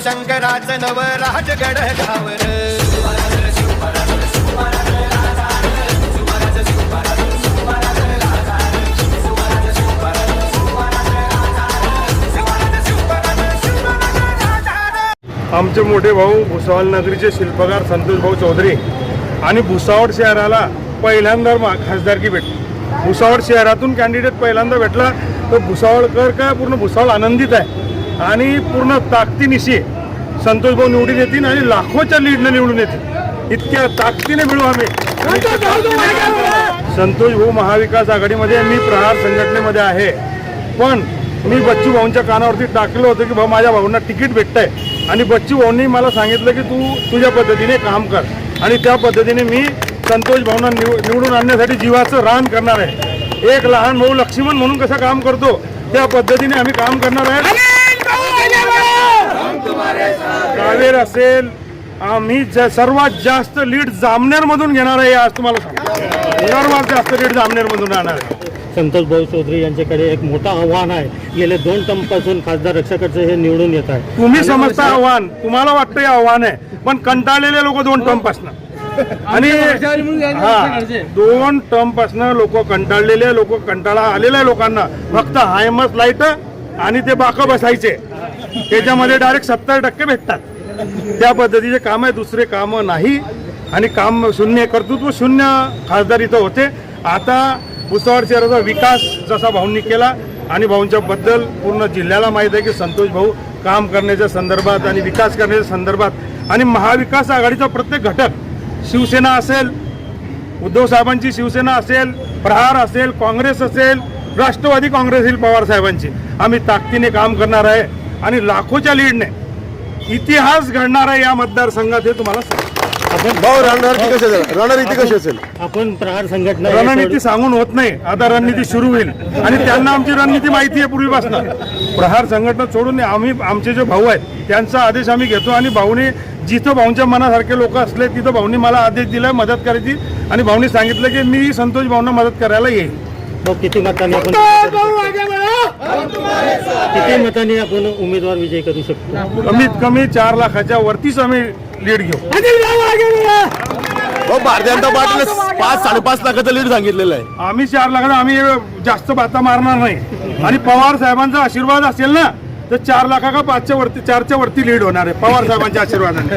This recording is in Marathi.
शंकराच नव राजगड गावर आमचे मोठे भाऊ भुसावळ नगरीचे शिल्पकार संतोष भाऊ चौधरी आणि भुसावळ शहराला पहिल्यांदा मा- खासदारकी भेटली. भुसावळ शहरातून कॅन्डिडेट पहिल्यांदा भेटला तर भुसावळकर काय पूर्ण भुसावळ आनंदित आहे. आणि पूर्ण ताकदीनिशी संतोष भाऊ निवडून येतील आणि लाखोच्या लीडनं निवडून येतील. इतक्या ताकदीने मिळू आम्ही. संतोष भाऊ महाविकास आघाडीमध्ये मी प्रहार संघटनेमध्ये आहे. पण मी बच्चू भाऊंच्या कानावरती टाकलं होतं की भाऊ माझ्या भाऊंना तिकीट भेटतंय. आणि बच्चू भाऊंनी मला सांगितलं की तू तुझ्या पद्धतीने काम कर. आणि त्या पद्धतीने मी संतोष भाऊंना निव निवडून आणण्यासाठी जीवाचं रान करणार आहे. एक लहान भाऊ लक्ष्मण म्हणून कसं काम करतो त्या पद्धतीने आम्ही काम करणार आहे. कावेर असेल आम्ही ज- सर्वात जास्त लीड जामनेर मधून घेणार आहे आज तुम्हाला सांगतो. सर्वात जास्त लीड जामनेर मधून राहणार आहे. संतोष भाऊ चौधरी यांच्याकडे एक मोठं आव्हान आहे. गेले दोन टर्मपासून खासदार रक्षाकडचं हे निवडून येत आहे तुम्ही समजता आव्हान तुम्हाला वाटतं हे आव्हान आहे पण कंटाळलेले लोक दोन टर्म पासन आणि हा दोन टर्म पासन लोक कंटाळलेले लोक कंटाळा आलेल्या लोकांना फक्त हायमस लाइट आणि ते बाक बसायचे. त्याच्यामध्ये डायरेक्ट सत्तर टक्के भेटतात. त्या पद्धतीचे काम आहे दुसरे काम नाही. आणि काम शून्य कर्तृत्व शून्य खासदार इथं होते. आता भुसावळ शहराचा विकास जसा भाऊंनी केला आणि भाऊंच्या बद्दल पूर्ण जिल्ह्याला माहीत आहे की संतोष भाऊ काम करण्याच्या संदर्भात आणि विकास करण्याच्या संदर्भात आणि महाविकास आघाडीचा प्रत्येक घटक शिवसेना असेल उद्धव साहेबांची शिवसेना असेल प्रहार असेल काँग्रेस असेल राष्ट्रवादी काँग्रेस येईल पवार साहेबांची. आम्ही ताकदीने काम करणार आहे. आणि लाखोच्या लीडने इतिहास घडणार आहे या मतदारसंघात हे तुम्हाला भाऊ रणनीती कशी असेल रणनीती कशी असेल? आपण प्रहार संघटना रणनीती सांगून होत नाही. आता रणनीती सुरू होईल. आणि त्यांना आमची रणनीती माहिती आहे पूर्वीपासून प्रहार संघटना सोडून आम्ही आमचे जे भाऊ आहेत त्यांचा आदेश आम्ही घेतो आणि भाऊने जिथं भाऊंच्या मनासारखे लोक असले तिथं भाऊनी मला आदेश दिलाय मदत करायची. आणि भाऊनी सांगितलं की मी संतोष भाऊंना मदत करायला येईल. भाऊ किती मतांनी आपण किती मतांनी आपण उमेदवार विजय करू शकतो? कमीत कमी चार लाखाच्या वरतीच आम्ही लीड घेऊ. भाऊ भारतीय जनता पार्टीने पाच साडेपाच लाखाचं लीड सांगितलेलं आहे. आम्ही चार लाखाला आम्ही जास्त बाता मारणार नाही. आणि पवार साहेबांचा आशीर्वाद असेल ना तर चार लाखा का पाचच्या वरती चारच्या वरती लीड होणार आहे पवार साहेबांच्या आशीर्वादाने.